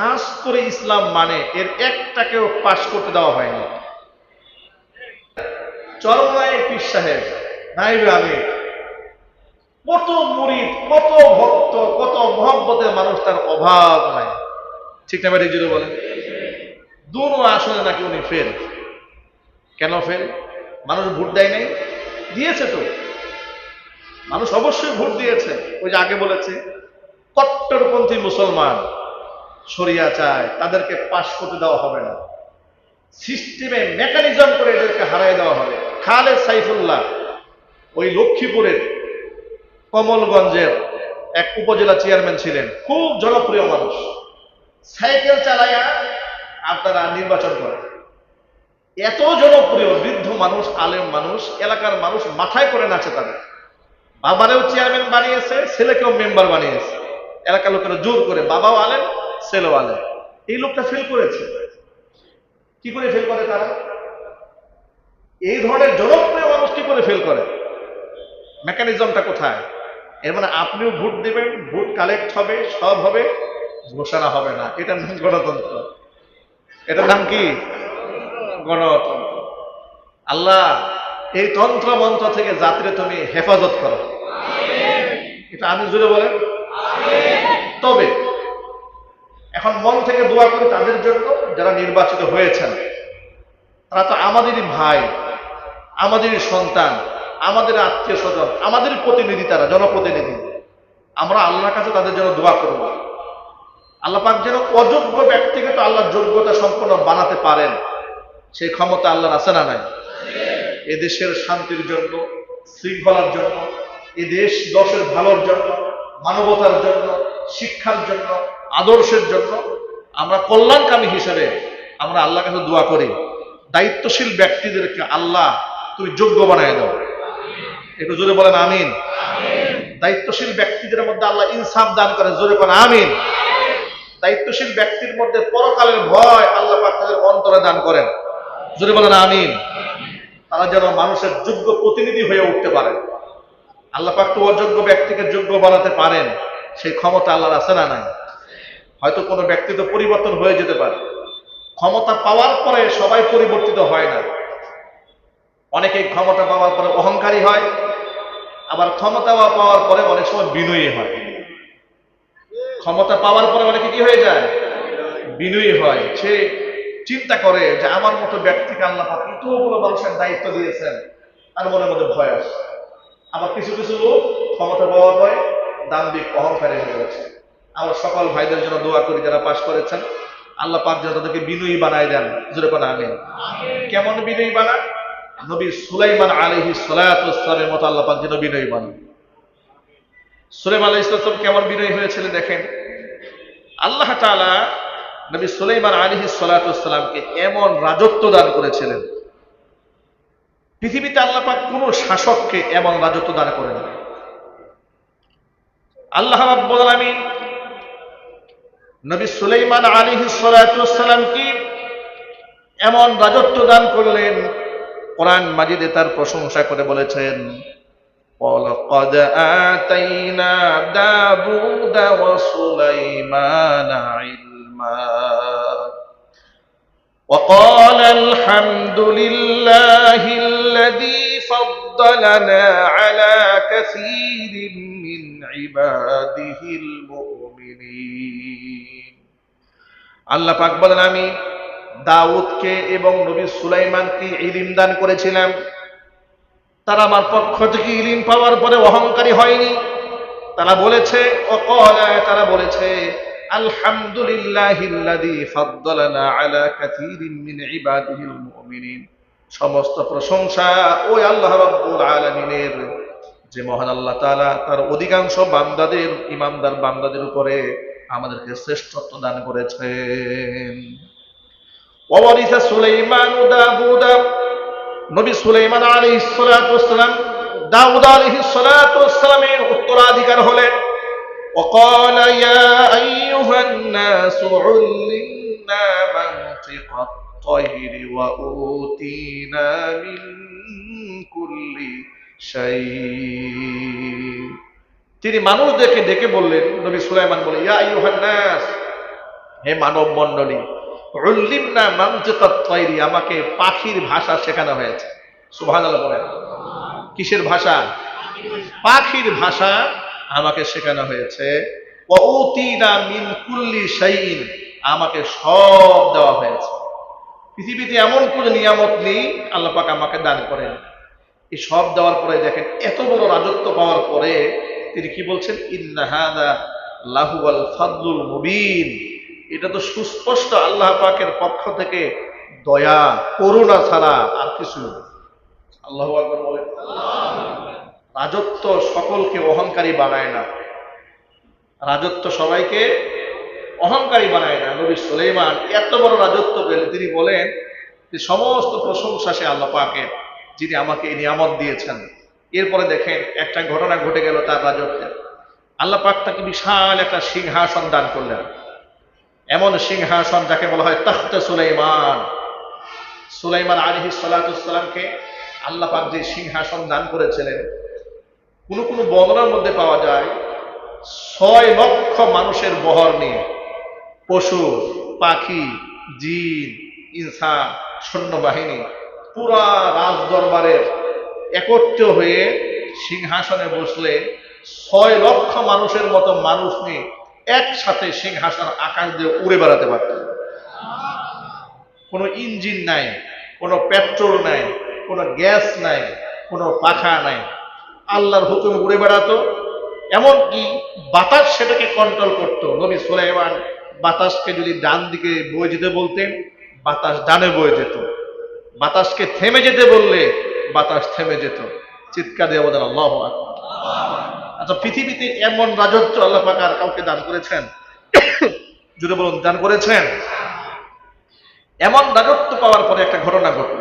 খাস করে ইসলাম মানে এর একটাকেও পাশ করতে দেওয়া হয়নি। চরমায় পীর সাহেব, নাইবে আমি কত মুরিদ, কত ভক্ত, কত মহব্বতের মানুষ তার অভাব নাই। ঠিক না ব্যাটি জুড়ে বলেন। দুনো আসলে নাকি উনি ফেল। কেন ফেল? মানুষ ভোট দেয় নাই? দিয়েছে তো। মানুষ অবশ্যই ভোট দিয়েছে। ওই যে আগে বলেছে, কট্টরপন্থী মুসলমান। সরিয়া চায় তাদেরকে পাশ করতে দেওয়া হবে না। সিস্টেমে মেকানিজম করে এদেরকে হারাই দেওয়া হবে। খালেদ সাইফুল্লাহ, ওই লক্ষ্মীপুরের কমলগঞ্জের এক উপজেলা চেয়ারম্যান ছিলেন, খুব জনপ্রিয় মানুষ। সাইকেল চালাইয়া আপনারা নির্বাচন করেন। এত জনপ্রিয় বৃদ্ধ মানুষ, আলেম মানুষ, এলাকার মানুষ মাথায় করে নাচে তাদের। বাবারেও চেয়ারম্যান বানিয়েছে, ছেলেকেও মেম্বার বানিয়েছে। এলাকার লোকেরা জোর করে, বাবাও আলেন আলেন এই লোকটা ফেল করেছে। কি করে ফেল করে তারা? এই ধরনের জনপ্রিয় মানুষ কি করে ফেল করে? মেকানিজমটা কোথায়? এর মানে আপনিও ভোট দেবেন, ভোট কালেক্ট হবে, সব হবে, ঘোষণা হবে না। এটার নাম গণতন্ত্র। এটার নাম কি? গণতন্ত্র। আল্লাহ, এই তন্ত্র মন্ত্র থেকে জাতিরে তুমি হেফাজত করো। এটা আমি জুড়ে বলেন। তবে এখন মন থেকে দোয়া করি তাদের জন্য, যারা নির্বাচিত হয়েছেন। তারা তো আমাদেরই ভাই, আমাদেরই সন্তান, আমাদের আত্মীয় স্বজন, আমাদের প্রতিনিধি তারা, জনপ্রতিনিধি। আমরা আল্লাহর কাছে তাদের জন্য দোয়া করব। আল্লাহ পাক যেন অযোগ্য ব্যক্তিকে তো আল্লাহর যোগ্যতা সম্পন্ন বানাতে পারেন। সেই ক্ষমতা আল্লাহর আছে না নাই? এদেশের শান্তির জন্য, শৃঙ্খলার জন্য, এ দেশ দশের ভালোর জন্য, মানবতার জন্য, শিক্ষার জন্য আদর্শের জন্য আমরা কল্যাণকামী হিসেবে আমরা আল্লাহ কাছে দোয়া করি। দায়িত্বশীল ব্যক্তিদেরকে আল্লাহ তুমি যোগ্য বানায় দাও। একটু জোরে বলেন আমিন। দায়িত্বশীল ব্যক্তিদের মধ্যে আল্লাহ ইনসাফ দান করেন। জোরে করেন আমিন। দায়িত্বশীল ব্যক্তির মধ্যে পরকালের ভয় আল্লাহ তাদের অন্তরে দান করেন। জোরে বলেন আমিন। তারা যেন মানুষের যোগ্য প্রতিনিধি হয়ে উঠতে পারেন আল্লাহ পাক তো অযোগ্য ব্যক্তিকে যোগ্য বানাতে পারেন। সেই ক্ষমতা আল্লাহর আছে না নাই? হয়তো কোনো ব্যক্তি তো পরিবর্তন হয়ে যেতে পারে। ক্ষমতা পাওয়ার পরে সবাই পরিবর্তিত হয় না। অনেকেই ক্ষমতা পাওয়ার পরে অহংকারী হয়, আবার ক্ষমতা পাওয়ার পরে অনেক সময় বিনয়ী হয়। ক্ষমতা পাওয়ার পরে অনেকে কি হয়ে যায়? বিনয়ী হয়। সে চিন্তা করে যে আমার মতো ব্যক্তিকে আল্লাহ পাক এতগুলো মানুষের দায়িত্ব দিয়েছেন, তার মনের মধ্যে ভয় আসে আবার কিছু কিছু লোক ক্ষমতা পাওয়ার পরে দাম্ভিক অহংকারী হয়ে গেছে। আমরা সকল ভাইদের জন্য দোয়া করি যারা পাশ করেছেন। আল্লাহ পাক যেন তাদেরকে বিনয়ী বানায় দেন। জোরে কোন আমি কেমন বিনয়ী বানান নবী সুলাইমান আলহি সালামের মতো আল্লাহ পাক যেন বিনয়ী বানান সুলাইম আলহ ইসলাম কেমন বিনয়ী হয়েছিলেন দেখেন? আল্লাহ তাআলা নবী সুলাইমান আলহি সালাতামকে এমন রাজত্ব দান করেছিলেন। পৃথিবীতে আল্লাহ পাক কোন শাসককে এমন রাজত্ব দান করেন আল্লাহ রাব্বুল আলামিন নবী সুলাইমান আলাইহি সালাম কি এমন রাজত্ব দান করলেন কোরআন মাজিদে তার প্রশংসা করে বলেছেন وَلَقَدْ آتَيْنَا دَاوُودَ وَسُلَيْمَانَ عِلْمًا وقال الحمد لله الذي فضلنا على كثير من عباده المؤمنين আল্লাহ পাক বলেন আমি দাউদকে এবং নবী সুলাইমানকে ইলিম দান করেছিলাম তারা আমার পক্ষ থেকে ইলিম পাওয়ার পরে অহংকারী হয়নি তারা বলেছে অকলা তারা বলেছে সমস্ত প্রশংসা ওই আল্লাহ রাব্বুল আলামিনের। যে মহান আল্লাহ তাআলা তার অধিকাংশ বান্দাদের ইমানদার বান্দাদের উপরে আমাদেরকে শ্রেষ্ঠত্ব দান করেছেন। নবী দাউদ উত্তরাধিকার হলেন। وقال يا أيها الناس علمنا منطق الطير وأوتينا من كل شيء তিনি মানুষদেরকে ডেকে বললেন নবী সুলাইমান বলে ইয়া আইয়ুহান নাস হে মানব মণ্ডলী উল্লিমনা মানজিকাত তৈরি আমাকে পাখির ভাষা শেখানো হয়েছে সুবহানাল্লাহ বলেন কিসের ভাষা পাখির ভাষা আমাকে শেখানো হয়েছে আমাকে সব দেওয়া হয়েছে। পৃথিবীতে এমন কোন নিয়ামত নেই, আল্লাহ পাক আমাকে দান করেন। এই সব দেওয়ার পরে দেখেন, এত বড় রাজত্ব পাওয়ার পরে তিনি কি বলছেন? ইন্নাহাদা লাহুয়াল ফাদলুল মুবিন এটা তো সুস্পষ্ট আল্লাহ পাকের পক্ষ থেকে দয়া, করুণা ছাড়া আর কিছু। আল্লাহ বলেন। রাজত্ব সকলকে অহংকারী বানায় না। রাজত্ব সবাইকে অহংকারী বানায় না। নবী সুলেইমান এত বড় রাজত্ব পেলে তিনি বলেন যে সমস্ত প্রশংসা সে আল্লাহ পাকের, যিনি আমাকে এই নিয়ামত দিয়েছেন। এরপরে দেখেন একটা ঘটনা ঘটে গেল তার রাজত্বে। আল্লাহ পাক তাকে বিশাল একটা সিংহাসন দান করলেন। এমন সিংহাসন যাকে বলা হয় তখ্ত সুলাইমান। সুলাইমান আলহি আল্লাহ পাক যে সিংহাসন দান করেছিলেন কোনো কোনো বর্ণনার মধ্যে পাওয়া যায়। ছয় লক্ষ মানুষের বহর নিয়ে পশু, পাখি, জিন, ইনসান, সৈন্যবাহিনী পুরা রাজ দরবারের একত্র হয়ে সিংহাসনে বসলে ছয় লক্ষ মানুষের মতো মানুষ নিয়ে একসাথে সিংহাসন আকাশ দিয়ে উড়ে বেড়াতে পারত। কোনো ইঞ্জিন নাই, কোনো পেট্রোল নাই, কোনো গ্যাস নাই, কোনো পাখা নাই। আল্লাহর হুকুম উড়ে বেড়াতো। এমনকি বাতাস সেটাকে কন্ট্রোল করতো। নবী সুলাইমান বাতাসকে যদি ডান দিকে বয়ে যেতে বলতেন, বাতাস ডানে বয়ে যেত। বাতাসকে থেমে যেতে বললে, বাতাস থেমে যেত। চিৎকার দিয়ে বলেন, আল্লাহ আচ্ছা পৃথিবীতে এমন রাজত্ব আল্লাহ পাক আর কাউকে দান করেছেন? যদি বলুন, দান করেছেন? এমন রাজত্ব পাওয়ার পরে একটা ঘটনা ঘটল।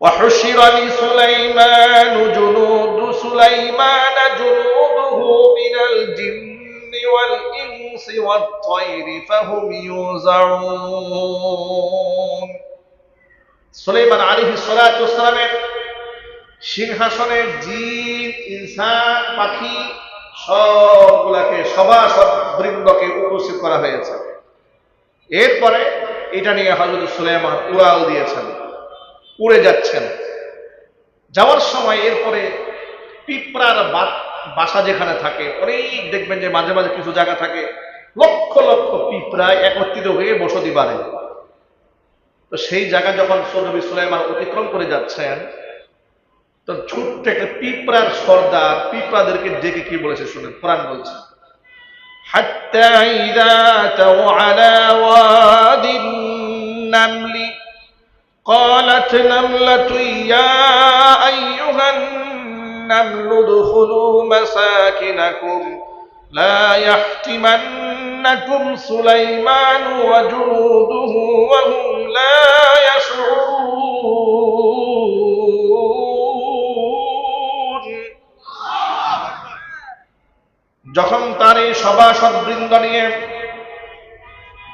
وحشر لسليمان جنود سليمان جنوده من الجن والإنس والطير فهم يوزعون সুলাইমান আলাইহি সালাতু ওয়াসসালামের সিংহাসনে জিন ইনসান পাখি সবগুলাকে সভাসদ বৃন্দকে উপস্থিত করা হয়েছে এরপরে এটা নিয়ে হজরত সুলাইমান উড়াল দিয়েছেন উড়ে যাচ্ছেন যাওয়ার সময় এরপরে পিঁপড়ার বা- বাসা যেখানে থাকে অনেক দেখবেন যে মাঝে মাঝে কিছু জায়গা থাকে লক্ষ লক্ষ পিঁপড়া একত্রিত হয়ে বসতি বাড়ে তো সেই জায়গা যখন সৌরভী সুলাইমান অতিক্রম করে যাচ্ছেন তো ছোট্ট একটা পিঁপড়ার সর্দার পিঁপড়াদেরকে ডেকে কি বলেছে শুনেন কোরআন বলছে حتى إذا أتوا على واد النمل قالت نملة يا أيها النمل ادخلوا مساكنكم لا يحتمنكم سليمان وجنوده وهم لا يشعرون যখন তার এই সভাসদ বৃন্দ নিয়ে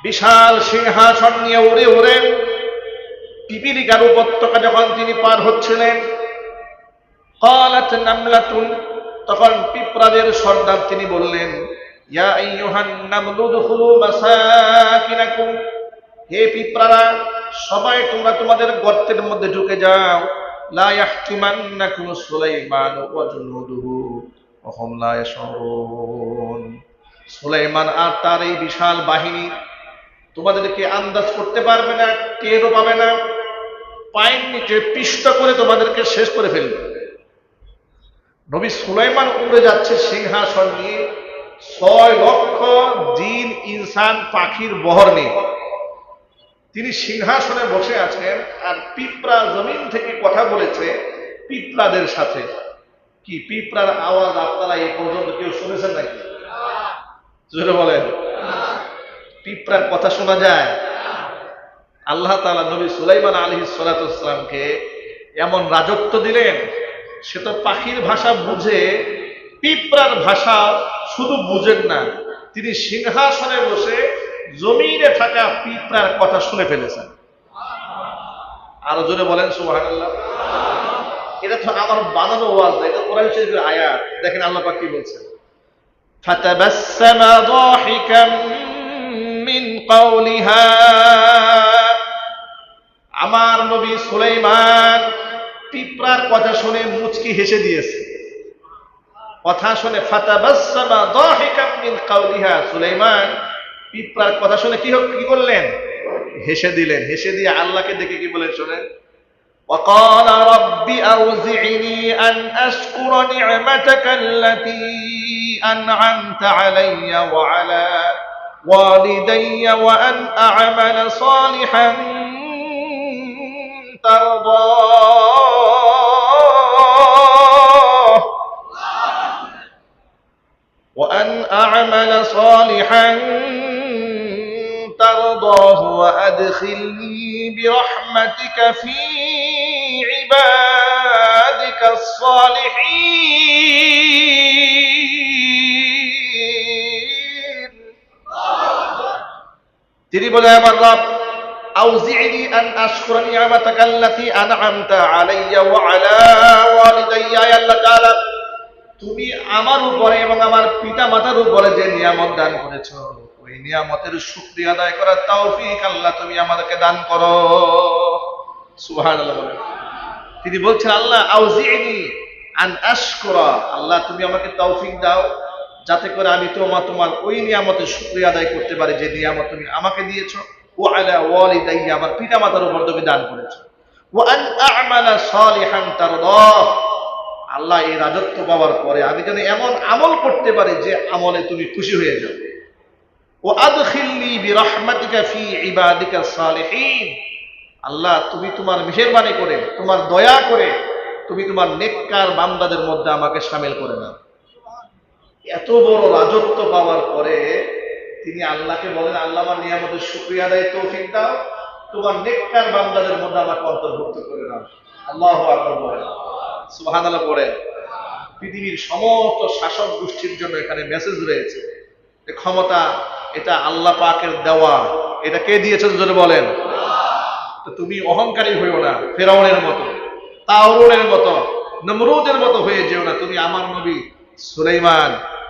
বিশাল সিংহাসন নিয়ে উড়ে উড়ে পিপিলিকার উপত্যকা যখন তিনি পার হচ্ছিলেন, কলাত নামলাতুন, তখন পিঁপড়াদের সর্দার তিনি বললেন, ইয়া আইয়ুহান নামলু দুখুলু মাসাকিনাকুম, হে পিঁপড়ারা, সবাই তোমরা তোমাদের গর্তের মধ্যে ঢুকে যাও। লা ইয়াহতিমান্নাকুম সুলাইমান ওয়া জুনুদুহু ওয়া হুম লা ইয়াশউরুন। সুলাইমান আর তার এই বিশাল বাহিনী তোমাদেরকে আন্দাজ করতে পারবে না, টেরও পাবে না, পায়ের নিচে পিষ্ট করে তোমাদেরকে শেষ করে ফেলবে। নবী সুলাইমান উড়ে যাচ্ছে সিংহাসন নিয়ে, ছয় লক্ষ জিন, ইনসান, পাখির বহর নিয়ে। তিনি সিংহাসনে বসে আছেন আর পিঁপড়া জমিন থেকে কথা বলেছে পিঁপড়াদের সাথে। কি পিঁপড়ার আওয়াজ আপনারা এই পর্যন্ত কেউ শুনেছেন নাকি? বলেন। পিঁপড়ার কথা শোনা যায়। আল্লাহ তালা নবী সুলাইমান আলহি সালাতামকে এমন রাজত্ব দিলেন, সে তো পাখির ভাষা বুঝে, পিঁপড়ার ভাষা শুধু বুঝেন না, তিনি সিংহাসনে বসে জমিনে থাকা পিঁপড়ার কথা শুনে ফেলেছেন। আরও জোরে বলেন সুবাহ এটা তো আমার বানানো ওয়াজ না এটা কোরআন শরীফের আয়া দেখেন আল্লাহ পাক কি বলছেন? من قولها আমার নবী সুলাইমান পিঁপড়ার কথা শুনে মুচকি হেসে দিয়েছে কথা শুনে ফাতাবাসসামা দাহিকাম মিন কাউলিহা সুলাইমান পিঁপড়ার কথা শুনে কি হোক কি করলেন হেসে দিলেন হেসে দিয়ে আল্লাহকে দেখে কি বলেন শোনেন وقال رب أوزعني أن أشكر نعمتك التي أنعمت علي وعلى والدي وأن أعمل صالحا ترضاه وأن أعمل صالحا ترضاه وأدخلني برحمتك في عبادك الصالحين. তিনি বলে আমার রব আউজিনি আন আশকুরা নিয়ামাতাকা আল্লাতী আনআমতা আলাইয়া ওয়া আলা ওয়ালিদাইয়া ইয়া আল্লাহ তাআলা, তুমি আমার উপরে এবং আমার পিতা মাতার উপরে যে নিয়ামত দান করেছ, ওই নিয়ামতের শুকরিয়া আদায় করার তৌফিক আল্লাহ তুমি আমাদেরকে দান করো। সুবহানাল্লাহ তিনি বলছেন, আল্লাহ আউজিনি আন আশকুরা, আল্লাহ তুমি আমাকে তৌফিক দাও। যাতে করে আমি তোমার তোমার ওই নিয়ামতের শুকরিয়া আদায় করতে পারি যে নিয়ামত তুমি আমাকে দিয়েছ। ও আলা ওয়ালিদাইয়া, আমার পিতা মাতার উপর তুমি দান করেছ। ও তারদাহ আল্লাহ এই রাজত্ব পাওয়ার পরে আমি যেন এমন আমল করতে পারি যে আমলে তুমি খুশি হয়ে যাবে ও আদখিলনি বিরহমাতিকা ফি ইবাদিকা আল্লাহ, তুমি তোমার মেহেরবানি করে, তোমার দয়া করে, তুমি তোমার নেককার বান্দাদের মধ্যে আমাকে সামিল করে নাও। এত বড় রাজত্ব পাওয়ার পরে তিনি আল্লাহকে বলেন, আল্লাহ আমার নিয়ামতের শুক্রিয়া দেয় তৌফিক দাও। তোমার নেককার বান্দাদের মধ্যে আমাকে অন্তর্ভুক্ত করে নাও। আল্লাহ আকবর বলেন। সুবহানাল্লাহ পড়েন। পৃথিবীর সমস্ত শাসক গোষ্ঠীর জন্য এখানে মেসেজ রয়েছে ক্ষমতা এটা আল্লাহ পাকের দেওয়া। এটা কে দিয়েছেন যদি বলেন? তো তুমি অহংকারী হইও না, ফেরাউনের মতো, তাওরুনের মতো, নমরুদের মতো হয়ে যেও না। তুমি আমার নবী সুলাইমান।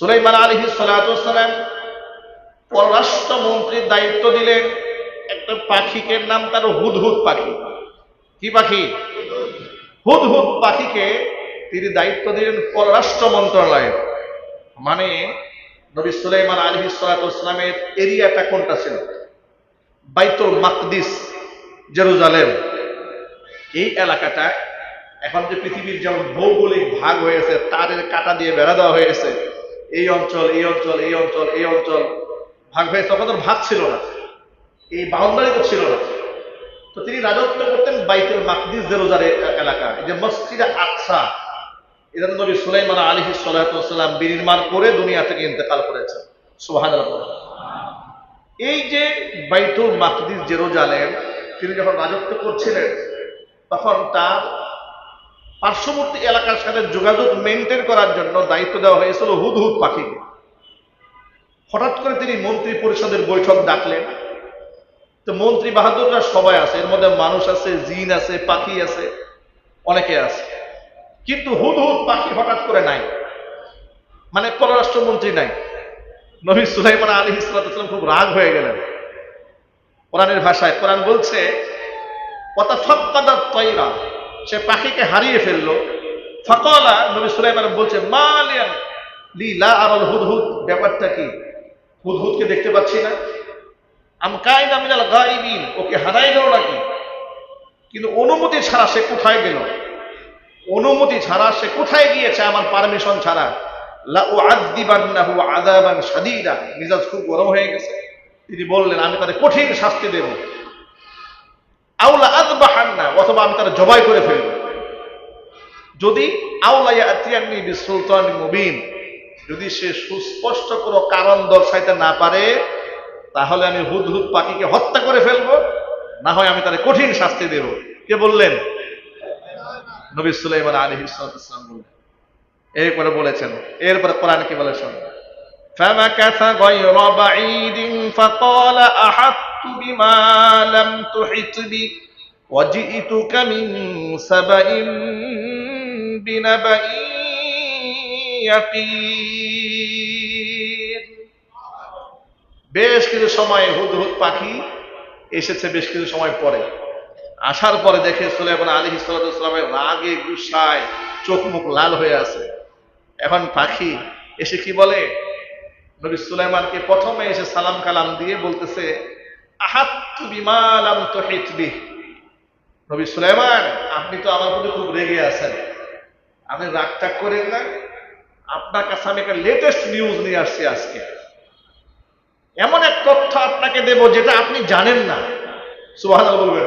সুলাইমান আলহি সালাম পররাষ্ট্রমন্ত্রীর দায়িত্ব দিলেন একটা পাখিকে নাম তার হুদহুদ পাখি। কি পাখি? হুদহুদ পাখিকে তিনি দায়িত্ব দিলেন পররাষ্ট্র মন্ত্রণালয়ের। মানে নবী সুলাইমান আলী সালামের এরিয়াটা কোনটা ছিল? বাইতুল মাকদিস, জেরুজালেম। এই এলাকাটা এখন যে পৃথিবীর যেমন ভৌগোলিক ভাগ হয়েছে তারের কাটা দিয়ে বেড়া দেওয়া হয়েছে এই অঞ্চল এই অঞ্চল এই অঞ্চল এই অঞ্চল। ভাগ হয়েছে তখন ভাগ ছিল না। এই বাউন্ডারি তো ছিল না। তো তিনি রাজত্ব করতেন বাইতুল মাকদিস জেরুজার এলাকা যে মসজিদে আকসা এটা নবী সুলাইমান আলী সাল্লাম বিনির্মাণ করে দুনিয়া থেকে ইন্তেকাল করেছেন। সোহান এই যে বাইতুল মাকদিস জেরুজালেম, তিনি যখন রাজত্ব করছিলেন, তখন তার পার্শ্ববর্তী এলাকার সাথে যোগাযোগ মেনটেন করার জন্য দায়িত্ব দেওয়া হয়েছিল হুদহুদ পাখিকে হঠাৎ করে তিনি মন্ত্রী পরিষদের বৈঠক ডাকলেন। তো মন্ত্রী বাহাদুররা সবাই আছে, এর মধ্যে মানুষ আছে, জিন আছে, পাখি আছে, অনেকে আছে। কিন্তু হুদহুদ পাখি হঠাৎ করে নাই। মানে পররাষ্ট্রমন্ত্রী নাই। নবী সুলাইমান আলী ইসলাম খুব রাগ হয়ে গেলেন। কোরআনের ভাষায় কোরআন বলছে কথা সব কথা তৈরা সে পাখিকে হারিয়ে ফেলল। ফকলা নবী সুলাইমান বলছে মালিয়ান লীলা আর হুদহুদ। ব্যাপারটা কি? হুদহুদকে দেখতে পাচ্ছি না। আমকাইনা মিনাল গাইবিন। ওকে হারাই গেল নাকি? কিন্তু অনুমতি ছাড়া সে কোথায় গেল? অনুমতি ছাড়া সে কোথায় গিয়েছে আমার পারমিশন ছাড়া? লা উআযযিবান্নাহু আযাবান শাদীদা। মিজাজ খুব গরম হয়ে গেছে। তিনি বললেন, আমি তাদের কঠিন শাস্তি দেব। আউলা আযবাহান্না অথবা আমি তারা জবাই করে ফেলব। যদি মুবিন, যদি সে সুস্পষ্ট কোনো কারণ দর্শাইতে না পারে, তাহলে আমি হুদহুদ পাখিকে হত্যা করে ফেলব, না হয় আমি তার কঠিন শাস্তি দেব। কে বললেন? নবী সুলাইমান আলী ইসলাম বললেন। এরপরে বলেছেন, এরপরে কোরআন কি বলেছেন فمكث غير بعيد فقال أحطت بما لم تحط به وجئتك من سبأ بنبأ يقين বেশ কিছু সময় হুদহুদ পাখি এসেছে বেশ কিছু সময় পরে আসার পরে দেখে সুলাইমান আলী ইসলামের রাগে গুসায় চোখ মুখ লাল হয়ে আছে এখন পাখি এসে কি বলে নবী সুলাইমানকে প্রথমে এসে সালাম কালাম দিয়ে বলতেছে, আহাত্তু বিমালাম তো হেতবি নবী সুলাইমান, আপনি তো আমার প্রতি খুব রেগে আছেন। আপনি রাগ টাগ করেন না। আপনার কাছে আমি একটা লেটেস্ট নিউজ নিয়ে আসছি আজকে। এমন এক তথ্য আপনাকে দেব যেটা আপনি জানেন না। সুবাহ বলবেন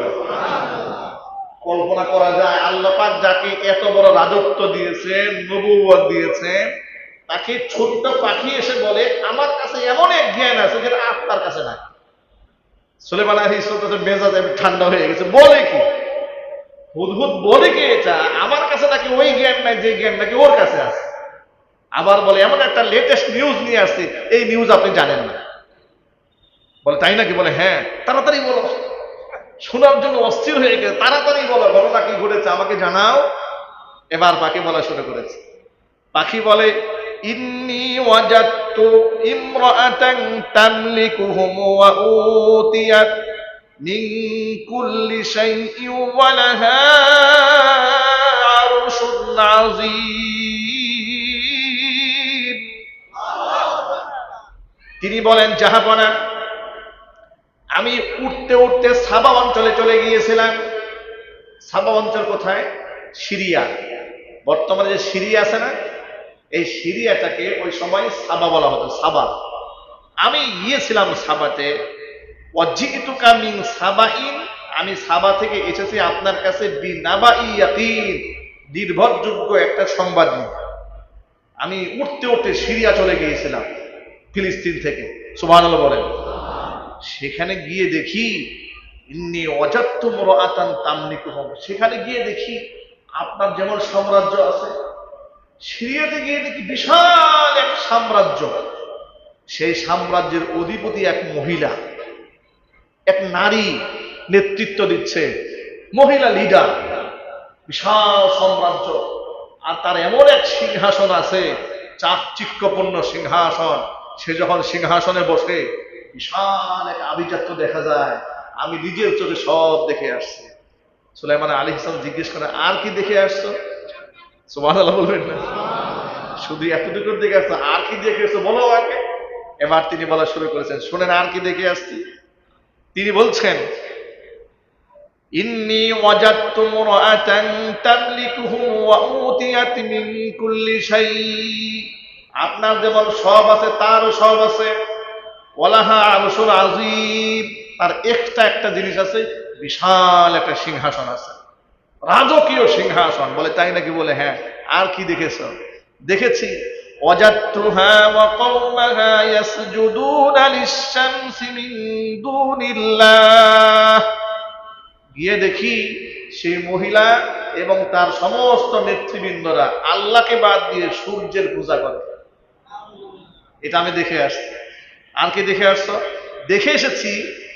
কল্পনা করা যায়, আল্লাহ পাক যাকে এত বড় রাজত্ব দিয়েছেন নবুয়াদ দিয়েছেন তাকে ছোট্ট পাখি এসে বলে, আমার কাছে এমন এক জ্ঞান আছে যেটা আপনার কাছে নাই। সুলেমান আলী ইসলাম মেজাজ ঠান্ডা হয়ে গেছে। বলে কি? হুদহুদ বলে কি এটা? আমার কাছে নাকি ওই জ্ঞান নাই, যে জ্ঞান নাকি ওর কাছে আছে? আবার বলে, এমন একটা লেটেস্ট নিউজ নিয়ে আসছে, এই নিউজ আপনি জানেন না। বলে, তাই নাকি? বলে হ্যাঁ তাড়াতাড়ি বলো। শোনার জন্য অস্থির হয়ে গেছে। তাড়াতাড়ি বলো, ঘটনা কি ঘটেছে আমাকে জানাও। এবার পাখি বলা শুরু করেছে। পাখি বলে ইমরাআতান তামলিকুহুম ওয়া উতিয়াত মিন কুল্লি শাইইন ওয়া লাহা আরশুন আযীম। তিনি বলেন, জাহাপনা, আমি উঠতে উঠতে সাবা অঞ্চলে চলে গিয়েছিলাম। সাবা অঞ্চল কোথায়? সিরিয়া। বর্তমানে যে সিরিয়া আছে না এই সিরিয়াটাকে ওই সময় সাবা বলা হতো, সাবা। আমি গিয়েছিলাম সাবাতে। অজিতুকা মিন আমি সাবা থেকে এসেছি আপনার কাছে নির্ভরযোগ্য একটা সংবাদ নিয়ে। আমি উঠতে উঠতে সিরিয়া চলে গিয়েছিলাম, ফিলিস্তিন থেকে। সুবাহ বলেন। সেখানে গিয়ে দেখি, ইন্নি অজাত্ত মরাতান তামনিকুহম সেখানে গিয়ে দেখি, আপনার যেমন সাম্রাজ্য আছে সিরিয়াতে গিয়ে দেখি বিশাল এক সাম্রাজ্য। সেই সাম্রাজ্যের অধিপতি এক মহিলা, এক নারী নেতৃত্ব দিচ্ছে, মহিলা লিডার বিশাল সাম্রাজ্য। আর তার এমন এক সিংহাসন আছে, চাকচিক্যপূর্ণ সিংহাসন। সে যখন সিংহাসনে বসে, বিশাল এক আভিজাত্য দেখা যায়। আমি নিজের চোখে সব দেখে আসছি। সুলাইমান আলী হাসান জিজ্ঞেস করে, আর কি দেখে আসছো? বলবেন না। শুধু এতটুকু দেখে আসছো, আর কি দেখে আসছো বলো আমাকে এবার তিনি বলা শুরু করেছেন। শুনেন, আর কি দেখে আসছি। তিনি বলছেন, ইন্নি ওয়াজাদতু মুরআতান তামলিকুহুম ওয়া উতিয়াত মিন কুল্লি শাই আপনার যেমন সব আছে, তারও সব আছে। ওয়ালাহা আরশুল আজিম তার একটা একটা জিনিস আছে, বিশাল একটা সিংহাসন আছে। রাজকীয় সিংহাসন বলে তাই নাকি বলে হ্যাঁ আর কি দেখেছ দেখেছি وجدتها وقومها يسجدون للشمس من دون الله গিয়ে দেখি সেই মহিলা এবং তার সমস্ত নেতৃবৃন্দরা আল্লাহকে বাদ দিয়ে সূর্যের পূজা করে এটা আমি দেখে আসছি আর কি দেখে আসছো দেখে এসেছি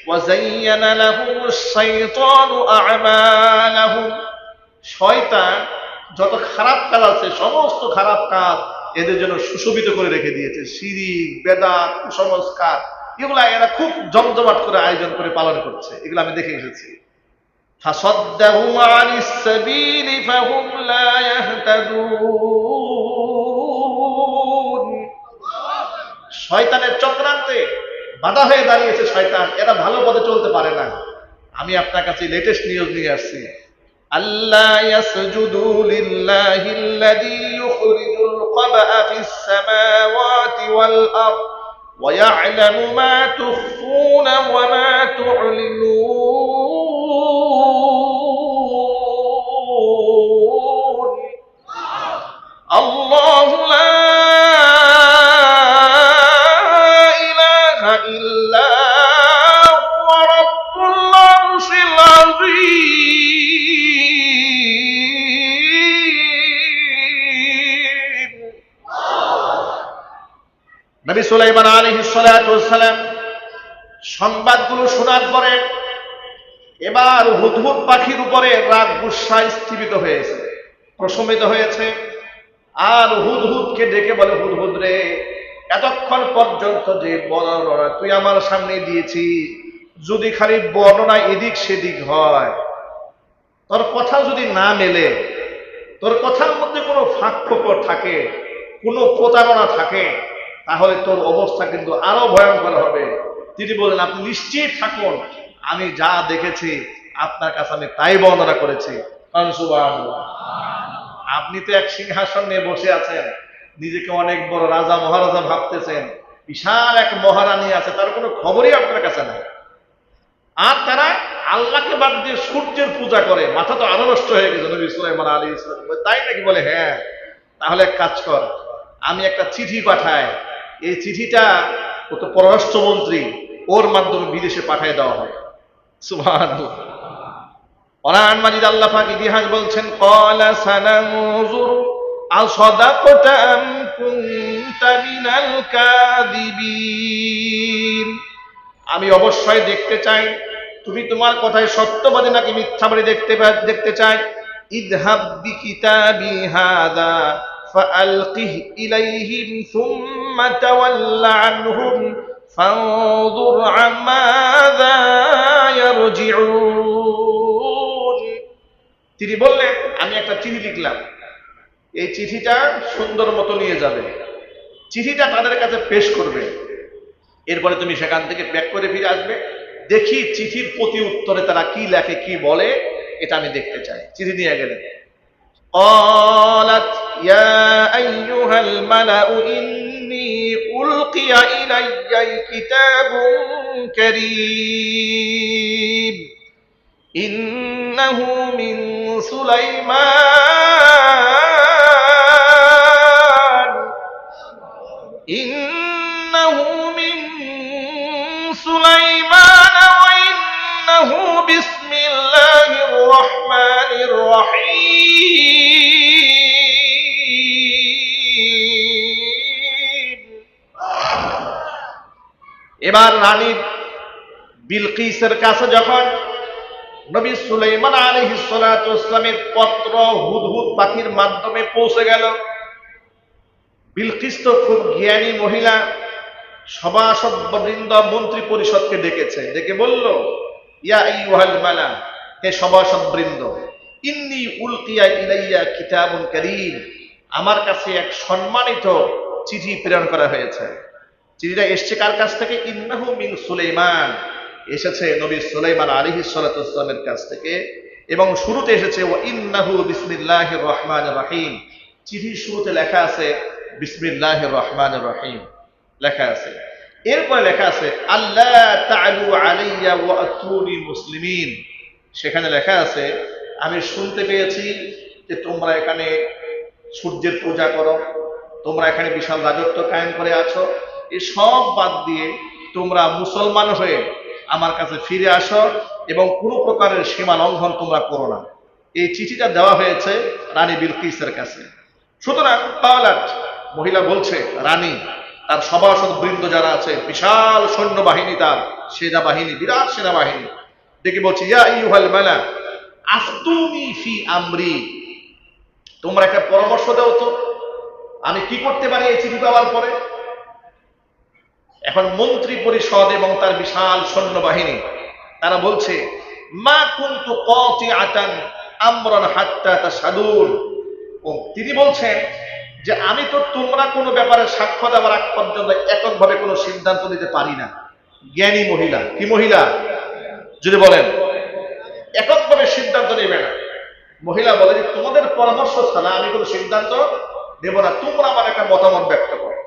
وَزَيَّنَ لَهُمُ الشَّيْطَانُ أَعْمَالَهُمْ শয়তান যত খারাপ কাজ আছে, সমস্ত খারাপ কাজ এদের জন্য সুশোভিত করে রেখে দিয়েছে। সিঁড়ি বেদা কুসংস্কার, এগুলা এরা খুব জমজমাট করে আয়োজন করে পালন করছে। এগুলো আমি দেখে এসেছি। শয়তানের চক্রান্তে বাধা হয়ে দাঁড়িয়েছে শয়তান। এরা ভালো পথে চলতে পারে না। আমি আপনার কাছে লেটেস্ট নিউজ নিয়ে আসছি। ألا يسجدوا لله الذي يخرج القبأ في السماوات والأرض ويعلم ما تخفون وما تعلنون. الله لا নবী সুলাইমান সালাম সংবাদগুলো শোনার পরে এবার হুদহুদ পাখির উপরে রাগ গুসা স্থিমিত হয়েছে, প্রশমিত হয়েছে। আর হুদহুদকে ডেকে বলে, হুদহুদ রে, এতক্ষণ পর্যন্ত যে বর্ণনা তুই আমার সামনে দিয়েছি যদি খালি বর্ণনা এদিক সেদিক হয়, তোর কথা যদি না মেলে, তোর কথার মধ্যে কোনো ফাঁক থাকে, কোনো প্রতারণা থাকে তাহলে তোর অবস্থা কিন্তু আরও ভয়ঙ্কর হবে। তিনি বলেন আপনি নিশ্চিত থাকুন, আমি যা দেখেছি, আপনার কাছে আমি তাই বর্ণনা করেছি। আপনি তো এক সিংহাসন নিয়ে বসে আছেন, নিজেকে অনেক বড় রাজা, মহারাজা ভাবতেছেন, বিশাল এক মহারানী আছে, তার কোনো খবরই আপনার কাছে নাই। আর তারা আল্লাহকে বাদ দিয়ে সূর্যের পূজা করে, মাথা তো আরও নষ্ট হয়ে গেছে, নবী সুলাইমান আলী ইসলাম তাই নাকি বলে হ্যাঁ তাহলে এক কাজ কর, আমি একটা চিঠি পাঠাই এই চিঠিটা ও তো পররাষ্ট্রমন্ত্রী ওর মাধ্যমে বিদেশে পাঠিয়ে দেওয়া হয়। সুবহানাল্লাহ। কোরআন মাজিদ আল্লাহ পাক ইতিহাস বলছেন ক্বালা সানানজুর আসাদাকতা আম কুনতা মিনাল কাযিবিন। আমি অবশ্যই দেখতে চাই, তুমি তোমার কথায় সত্যবাদী নাকি মিথ্যাবাদী দেখতে দেখতে চাই। ইদহাব বিকিতাবি হাদা। فألقه إليهم ثم تول عنهم فانظر عماذا يرجعون তিনি বললেন আমি একটা চিঠি লিখলাম এই চিঠিটা সুন্দর মতো নিয়ে যাবে চিঠিটা তাদের কাছে পেশ করবে এরপরে তুমি সেখান থেকে ব্যাক করে ফিরে আসবে দেখি চিঠির প্রতি উত্তরে তারা কি লেখে কি বলে এটা আমি দেখতে চাই চিঠি নিয়ে গেলেন قالت يا أيها الملأ إني ألقي إلي كتاب كريم إنه من سليمان. এবার রানী বিলকিসের কাছে যখন নবী সুলাইমান ইসলামের পত্র হুদহুদ পাখির মাধ্যমে পৌঁছে গেল, বিলকিস তো খুব জ্ঞানী মহিলা, সভাসদবৃন্দ মন্ত্রী পরিষদকে ডেকেছে, ডেকে বলল, ইয়া আইয়ুহাল মালা হে সভাসদবৃন্দ, ইন্নি উলকিয়া ইলাইয়া কিতাবুন কারীম, আমার কাছে এক সম্মানিত চিঠি প্রেরণ করা হয়েছে। চিঠিটা এসছে কার কাছ থেকে? ইন্নাহু মিন সুলেমান এসেছে নবী সুলাইমান আলাইহিস সালাতু ইসলামের কাছ থেকে। এবং শুরুতে এসেছে, ওয়া ইন্নাহু বিসমিল্লাহির রহমান রহিম। চিঠির শুরুতে লেখা আছে বিসমিল্লাহির রহমান রহিম। লেখা আছে। এরপরে লেখা আছে আল্লাহ তাআলু আলাইয়া ওয়া আতুনি মুসলিমিন। সেখানে লেখা আছে, আমি শুনতে পেয়েছি যে তোমরা এখানে সূর্যের পূজা করো। তোমরা এখানে বিশাল রাজত্ব কায়েম করে আছো। এই সব বাদ দিয়ে তোমরা মুসলমান হয়ে আমার কাছে ফিরে আসো এবং কোনো প্রকারের সীমা লঙ্ঘন তোমরা করো না। এই চিঠিটা দেওয়া হয়েছে রানী বিলকিসের কাছে। সুতরাং পাওলাট মহিলা বলছে, রানী, তার সভাসদ বৃন্দ যারা আছে, বিশাল সৈন্যবাহিনী তার, সেনাবাহিনী, বিরাট সেনাবাহিনী। ডেকে বলছে, ইয়া ইউহাল মালা আফতুনি ফি আমরি। তোমরা একটা পরামর্শ দাও তো। আমি কি করতে পারি এই চিঠি পাওয়ার পরে? এখন মন্ত্রী পরিষদ এবং তার বিশাল সৈন্যবাহিনী, তারা বলছে, মা কুন্তু কতি আটান আমরান হাত্তা তাসাদুন ও তিনি বলছেন যে, আমি তো তোমরা কোনো ব্যাপারে সাক্ষ্য দেওয়ার আগ পর্যন্ত এককভাবে কোনো সিদ্ধান্ত নিতে পারি না। জ্ঞানী মহিলা, কি মহিলা? যদি বলেন, এককভাবে সিদ্ধান্ত নেবে না। মহিলা বলে যে, তোমাদের পরামর্শ ছাড়া আমি কোনো সিদ্ধান্ত নেব না। তোমরা আমার একটা মতামত ব্যক্ত করো।